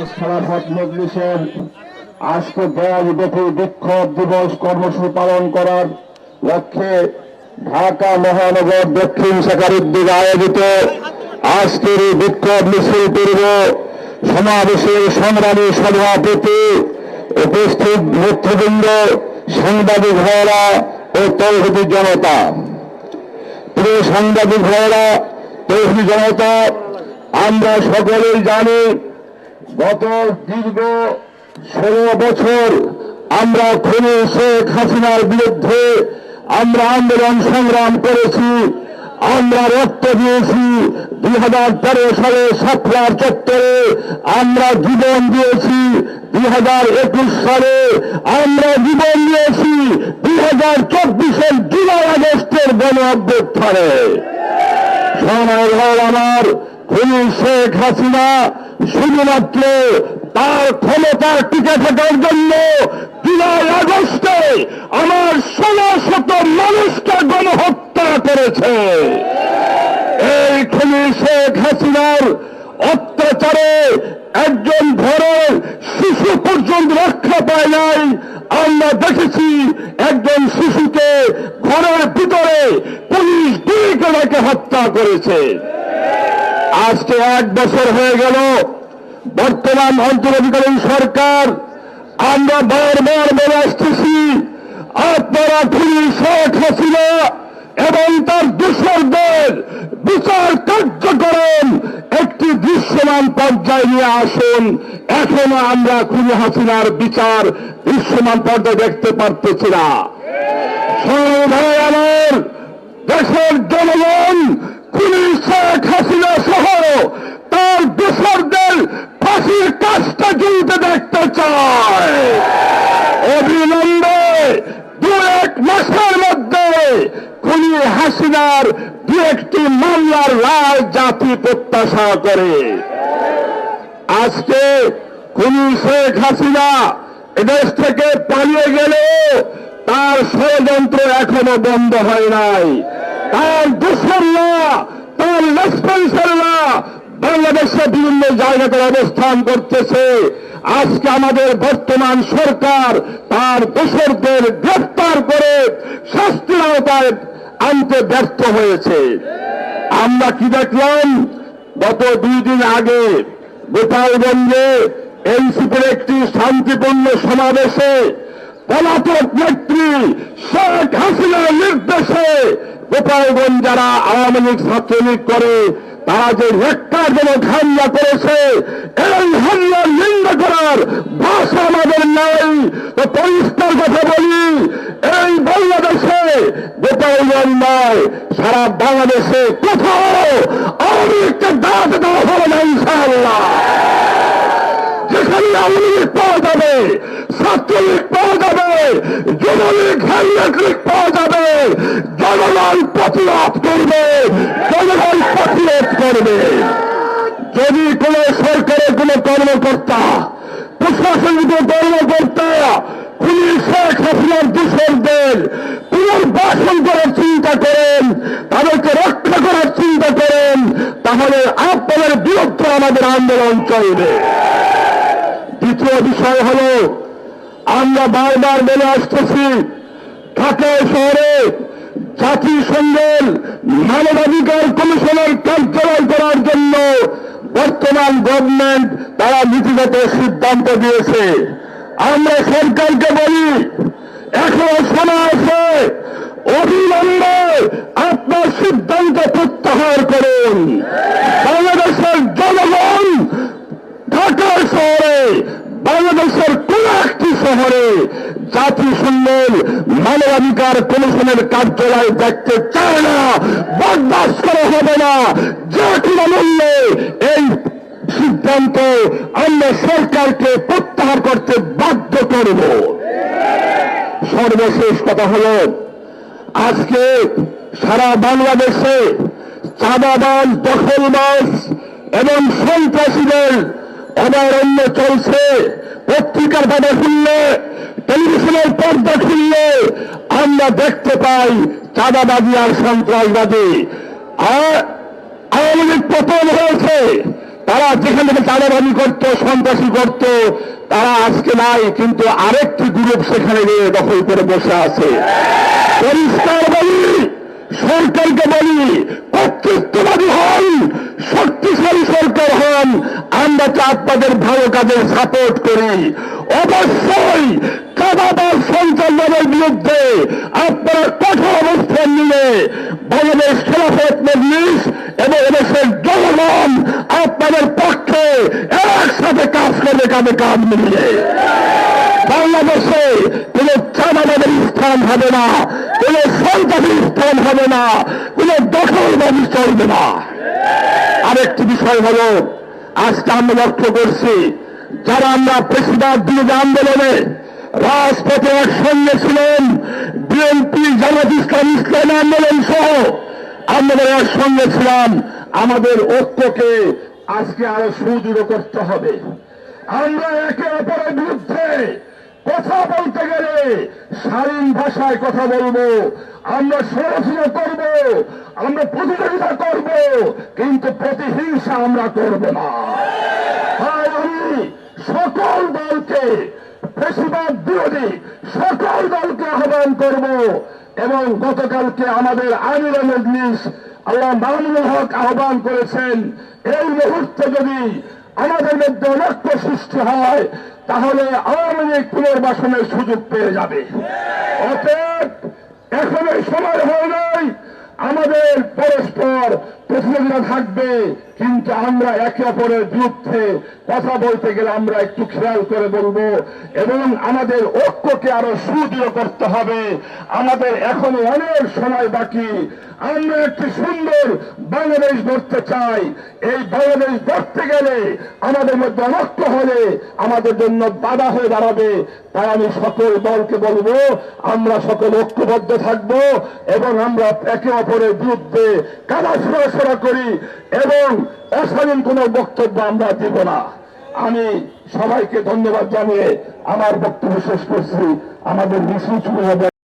মজলিসের আজকে দেশব্যাপী বিক্ষোভ দিবস কর্মসূচি পালন করার লক্ষ্যে ঢাকা মহানগর দক্ষিণ শাখার উদ্যোগে আয়োজিত আজকের এই বিক্ষোভ মিছিল পূর্ব সমাবেশের সংগ্রামী সভাপতি উপস্থিত নেতৃবৃন্দ, সাংবাদিক ভাইয়েরা ও তৌহদি জনতা। প্রিয় সাংবাদিক ভাইয়েরা, তৌহদি জনতা, আমরা সকলেই জানি গত দীর্ঘ ষোলো বছর আমরা খুনি শেখ হাসিনার বিরুদ্ধে আমরা আন্দোলন সংগ্রাম করেছি, আমরা রক্ত দিয়েছি। দুই হাজার তেরো সালে সাতলার চত্বরে আমরা জীবন দিয়েছি। দুই হাজার একুশ সালে আমরা জীবন দিয়েছি। দুই হাজার চব্বিশের জুলাই আগস্টের গণ অভ্যুত্থানে। সময় আমার খুনি শেখ হাসিনা শুধুমাত্র তার ক্ষমতা টিকে থাকার জন্য জুলাই আগস্টে আমার ষোলো শত মানুষকে গণহত্যা করেছে। এই খুনি শেখ হাসিনার অত্যাচারে একজন ঘরের শিশু পর্যন্ত রক্ষা পায় নাই। আমরা দেখেছি একজন শিশুকে ঘরের ভিতরে পুলিশ দুই করে হত্যা করেছে। আজকে এক বছর হয়ে গেল। বর্তমান অন্তর্বর্তীকালীন সরকার, আমরা বারবার বলে আসতেছি, আপনারা খুনি শেখ হাসিনা এবং তার দূষরদের বিচার কার্যকরণ একটি দৃশ্যমান পর্যায়ে নিয়ে আসুন। এখনও আমরা খুনি হাসিনার বিচার দৃশ্যমান পর্যায়ে দেখতে পারতেছি না। সংবিধান আমার, দেশের জনগণ খুনি শেখ হাসিনা সহ তার দোসরদের ফাঁসির কাজটা চলতে দেখতে চায়। অবিলম্বে দু এক মাসের মধ্যে খুনি হাসিনার দু একটি মামলার রায় জাতি প্রত্যাশা করে। আজকে খুনি শেখ হাসিনা এদেশ থেকে পালিয়ে গেলে তার ষড়যন্ত্র এখনও বন্ধ হয় নাই। তার দোসররা তার রেসপন্সাররা বাংলাদেশের বিভিন্ন জায়গাতে অবস্থান করতেছে। আজকে আমাদের বর্তমান সরকার তার দোসরদের গ্রেফতার করে শাস্তির আওতায় আনতে ব্যর্থ হয়েছে। আমরা কি দেখলাম? গত দুই দিন আগে গোপালগঞ্জে এনসিপির একটি শান্তিপূর্ণ সমাবেশে পলাতক নেত্রী শেখ হাসিনার নির্দেশে গোপালগঞ্জ যারা আওয়ামী লীগ ছাত্রলীগ করে, তারা যে রেক্কারজনক হামলা করেছে, এই হামলার নিন্দা করার ভাষা আমাদের নাই। তো পরিষ্কার কথা বলি, এই বাংলাদেশে গোপালগঞ্জ নয় সারা বাংলাদেশে কোথাও আওয়ামী লীগকে দাঁড়াতে দেওয়া হবে না, ইনশাআল্লাহ। যেখানে আওয়ামী লীগ পাওয়া যাবে, ছাত্রলীগ যাবে। যুবলীগ হেলমেট লীগ পাওয়া যাবে। জনগণ প্রতিরোধ করবে। জনগণ প্রতিরোধ করবে। যদি কোন সরকারের কোন কর্মকর্তা, প্রশাসনিক কর্মকর্তা পুলিশ শেখ হাসিনার পুনর্বাসন করার চিন্তা করেন, তাদেরকে রক্ষা করার চিন্তা করেন, তাহলে আপনাদের বিরুদ্ধে আমাদের আন্দোলন চলবে। দ্বিতীয় বিষয় হল আমরা বারবার বলে আসতেছি, ঢাকা শহরে জাতিসংঘের মানবাধিকার কমিশনের কার্যালয় করার জন্য বর্তমান গভর্নমেন্ট তারা নীতিগত সিদ্ধান্ত দিয়েছে। আমরা সরকারকে বলি, এখনও সময় আছে, অবিলম্বে আপনার সিদ্ধান্ত প্রত্যাহার করুন। বাংলাদেশের জনগণ ঢাকা শহরে বাংলাদেশের একটি শহরে জাতিসংঘের মানবাধিকার কমিশনের কার্যালয় দেখতে চায় না, বরদাস্ত করা হবে না। যে কোনো মূল্যে এই সিদ্ধান্ত আমরা সরকারকে প্রত্যাহার করতে বাধ্য করব। সর্বশেষ কথা হল, আজকে সারা বাংলাদেশে চাঁদাবাজ, দখলবাজ এবং সন্ত্রাসীদের অভয়ারণ্য চলছে। পত্রিকার পাতা খুললে, টেলিভিশনের পর্দা খুললে আমরা দেখতে পাই চাঁদাবাদী আর সন্ত্রাসবাদী আর আওয়ামী লীগ পতন হয়েছে। তারা যেখান থেকে চাঁদাবাজি করত, সন্ত্রাসী করত, তারা আজকে নাই, কিন্তু আরেকটি গ্রুপ সেখানে গিয়ে দখল করে বসে আছে। পরিষ্কার বলি সরকারকে বলি, কর্তৃত্ববাদী হন, শক্তিশালী সরকার হন, আমরা তো আপনাদের ভালো কাজের সাপোর্ট করি। অবশ্যই কাদাবাদ সঞ্চালনের বিরুদ্ধে আপনারা কঠোর অবস্থান নিয়ে বাংলাদেশ খেলাফত মজলিস এবং এদেশের জনগণ আপনাদের পক্ষে একসাথে কাজ করবে কাঁধে কাঁধ মিলিয়ে। বাংলাদেশে কোন চাঁদাবাদের স্থান হবে না। কোন সন্ত্রাসের স্থান হবে না, কোন দখলবাদী চলবে না। আরেকটি বিষয় হল, আজকে আমরা লক্ষ্য করছি, যারা আমরা পেশিবাদ বিরোধী আন্দোলনে রাজপথে একসঙ্গে ছিলেন, বিএনপি, জামাত ইসলাম ইসলাম আন্দোলন সহ আমরা একসঙ্গে ছিলাম, আমাদের ঐক্যকে আজকে আরও সুদৃঢ় করতে হবে। আমরা একে অপরের বিরুদ্ধে কথা বলতে গেলে শালীন ভাষায় কথা বলব। আমরা সমালোচনা করব, আমরা প্রতিযোগিতা করব, কিন্তু প্রতিহিংসা আমরা করব না। তাই আমি সকল দলকে বেশিরভাগ বিরোধী সকল দলকে আহ্বান করব এবং গতকালকে আমাদের আমির মজলিস আল্লাহ মামুনুল হক আহ্বান করেছেন, এই মুহূর্তে যদি আমাদের মধ্যে ঐক্য সৃষ্টি হয় তাহলে আওয়ামী লীগ পুনর্বাসনের সুযোগ পেয়ে যাবে। অতএব এখন সময় হয় নাই আমাদের পরস্পর প্রতিযোগিতা থাকবে, কিন্তু আমরা একে অপরের বিরুদ্ধে কথা বলতে গেলে আমরা একটু খেয়াল করে বলব, এবং আমাদের ঐক্যকে আরও সুদৃঢ় করতে হবে। আমাদের এখনও অনেক সময় বাকি। আমরা একটি সুন্দর বাংলাদেশ গড়তে চাই। এই বাংলাদেশ গড়তে গেলে আমাদের মধ্যে অনক্য হলে আমাদের জন্য বাধা হয়ে দাঁড়াবে। তাই আমি সকল দলকে বলব, আমরা সকল ঐক্যবদ্ধ থাকব, এবং আমরা একে অপরের বিরুদ্ধে কাদা সরাসরা করি এবং অশালীন কোন বক্তব্য আমরা দিব না। আমি সবাইকে ধন্যবাদ জানিয়ে আমার বক্তব্য শেষ করছি। আমাদের মিছিল শুরু হবে